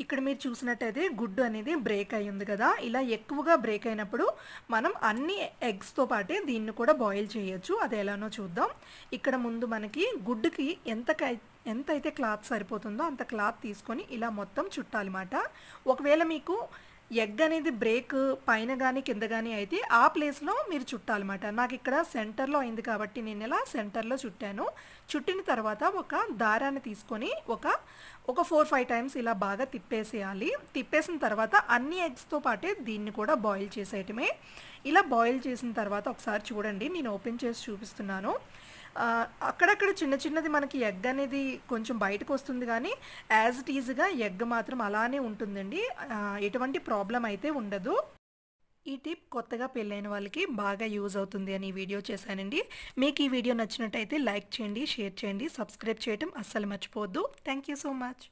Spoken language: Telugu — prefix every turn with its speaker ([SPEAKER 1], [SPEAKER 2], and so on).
[SPEAKER 1] ఇక్కడ మీరు చూసినట్టయితే గుడ్డు అనేది బ్రేక్ అయ్యింది కదా. ఇలా ఎక్కువగా బ్రేక్ అయినప్పుడు మనం అన్ని ఎగ్స్తో పాటే దీన్ని కూడా బాయిల్ చేయొచ్చు. అది ఎలానో చూద్దాం. ఇక్కడ ముందు మనకి గుడ్డుకి ఎంత ఎంత అయితే క్లాత్ సరిపోతుందో అంత క్లాత్ తీసుకొని ఇలా మొత్తం చుట్టాలన్నమాట. ఒకవేళ మీకు ఎగ్ అనేది బ్రేక్ పైన కానీ కింద కానీ అయితే ఆ ప్లేస్లో మీరు చుట్టాలన్నమాట. నాకు ఇక్కడ సెంటర్లో అయింది కాబట్టి నేను ఇలా సెంటర్లో చుట్టాను. చుట్టిన తర్వాత ఒక దారాన్ని తీసుకొని ఒక ఒక ఫోర్ ఫైవ్ టైమ్స్ ఇలా బాగా తిప్పేసేయాలి. తిప్పేసిన తర్వాత అన్ని ఎగ్స్తో పాటే దీన్ని కూడా బాయిల్ చేసేయటమే. ఇలా బాయిల్ చేసిన తర్వాత ఒకసారి చూడండి. నేను ఓపెన్ చేసి చూపిస్తున్నాను. అక్కడక్కడ చిన్న చిన్నది మనకి ఎగ్ అనేది కొంచెం బయటకు వస్తుంది కానీ యాజ్ ఇట్ ఈజ్గా ఎగ్ మాత్రం అలానే ఉంటుందండి. ఎటువంటి ప్రాబ్లం అయితే ఉండదు. ఈ టిప్ కొత్తగా పెళ్ళైన వాళ్ళకి బాగా యూజ్ అవుతుంది అని వీడియో చేశానండి. మీకు ఈ వీడియో నచ్చినట్టయితే లైక్ చేయండి షేర్ చేయండి సబ్స్క్రైబ్ చేయడం అస్సలు మర్చిపోవద్దు. Thank you so much